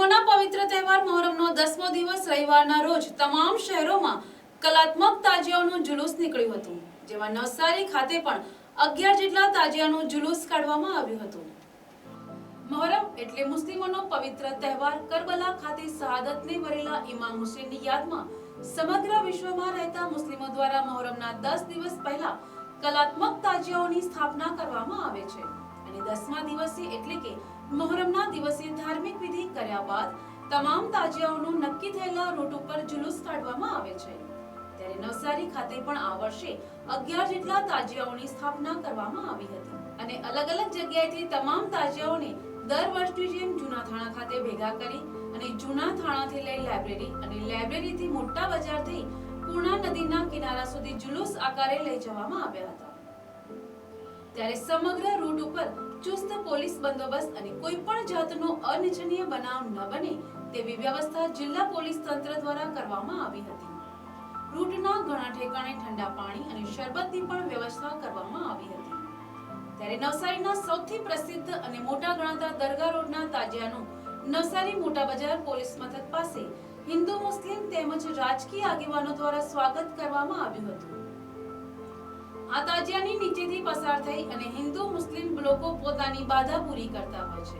મુસ્લિમોના પવિત્ર તહેવાર મોહરમનો દસમો દિવસ રવિવારના રોજ તમામ શહેરોમાં કલાત્મક તાજિયાઓનું જુલુસ નીકળ્યું હતું, જેમાં નવસારી ખાતે પણ અગિયાર જેટલા તાજિયાનું જુલુસ કાઢવામાં આવ્યું હતું. મોહરમ એટલે મુસ્લિમોનો પવિત્ર તહેવાર. કરબલા ખાતે શહાદતને વરેલા ઇમામ હુસેનની યાદમાં સમગ્ર વિશ્વમાં રહેતા મુસ્લિમો દ્વારા મોહરમના દસ દિવસ પહેલા કલાત્મક તાજિયાઓની સ્થાપના કરવામાં આવે છે. અને દસમા દિવસે એટલે કે મોહરમના દિવસે બાદ તમામ તાજિયાઓનું નક્કી થયેલા રૂટ ઉપર જુલુસ કાઢવામાં આવે છે. ત્યારે નવસારી ખાતે પણ આ વર્ષે અગિયાર જેટલા તાજિયાઓની સ્થાપના કરવામાં આવી હતી. અને અલગ અલગ જગ્યાએથી તમામ તાજિયાઓને દર વર્ષની જેમ જૂના થાણા ખાતે ભેગા કરી અને જૂના થાણાથી લઈ લાઇબ્રેરી અને લાઇબ્રેરીથી મોટા બજાર થઈ પૂર્ણા નદીના કિનારા સુધી જુલુસ આકારે લઈ જવામાં આવ્યા હતા. ત્યારે સમગ્ર રૂટ ઉપર ચુસ્ત પોલીસ બંદોબસ્ત અને કોઈ પણ જાતનો અનિચ્છનીય બનાવ ન બને તેવી વ્યવસ્થા જિલ્લા પોલીસ તંત્ર દ્વારા કરવામાં આવી હતી. રૂટના ઘણા ઠેકાણે ઠંડા પાણી અને શરબતની પણ વ્યવસ્થા કરવામાં આવી હતી. ત્યારે નવસારીના સૌથી પ્રસિદ્ધ અને મોટા ગણાતા દરગાહ રોડના તાજિયાનું નવસારી મોટા બજાર પોલીસ મથક પાસે હિન્દુ મુસ્લિમ તેમજ રાજકીય આગેવાનો દ્વારા સ્વાગત કરવામાં આવ્યું હતું. આ તાજિયાની નીચેથી પસાર થઈ અને હિન્દુ મુસ્લિમ લોકો પોતાની બાધા પૂરી કરતા હોય છે.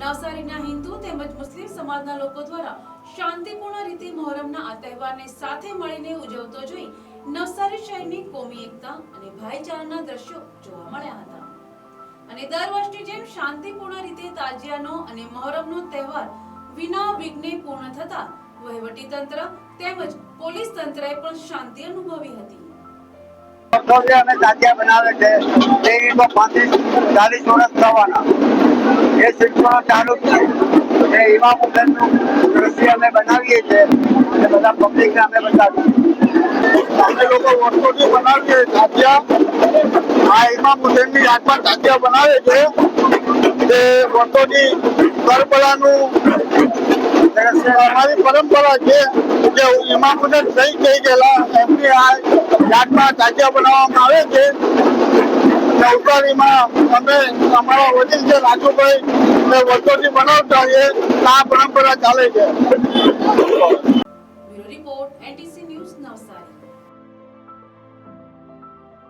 નવસારીના હિન્દુ તેમજ મુસ્લિમ સમાજના લોકો દ્વારા શાંતિપૂર્ણ રીતે મોહરમના આ તહેવારને સાથે મળીને ઉજવતો જોઈ નવસારી શહેરની કોમી એકતા અને ભાઈચારાના દ્રશ્યો જોવા મળ્યા હતા. અને દર વર્ષની જેમ શાંતિપૂર્ણ રીતે તાજિયાનો અને મહોરમનો તહેવાર વિના વિઘ્ને પૂર્ણ થતા વહીવટી તંત્ર તેમજ પોલીસ તંત્રએ પણ શાંતિ અનુભવી હતી. વર્ષોથી અમે તાજિયા બનાવે છે. તે તો પાંત્રીસ, ચાલીસ વર્ષ થવાના. એ સિલસિલો ચાલુ જ છે. એ એવા હુસેનનું દ્રશ્ય અમે બનાવીએ છીએ અને બધા પબ્લિકને અમે બતાવીએ અમે લોકો વર્ષોથી બનાવીએ તાજિયા આ ઇમામ હુસેનની યાદમાં તાજિયા બનાવે છે તે વર્ષોથી કરબલાનું અમારી પરંપરા છે કે ઇમામુદ્દીન સહી થઈ ગયેલા એમની આ યાદમાં તાજિયા બનાવવામાં આવે છે. નવસારીમાં અમે અમારા વડીલ છે, રાજુભાઈ, ને વર્ષોથી બનાવતા હોઈએ આ પરંપરા ચાલે છે. Report, NTC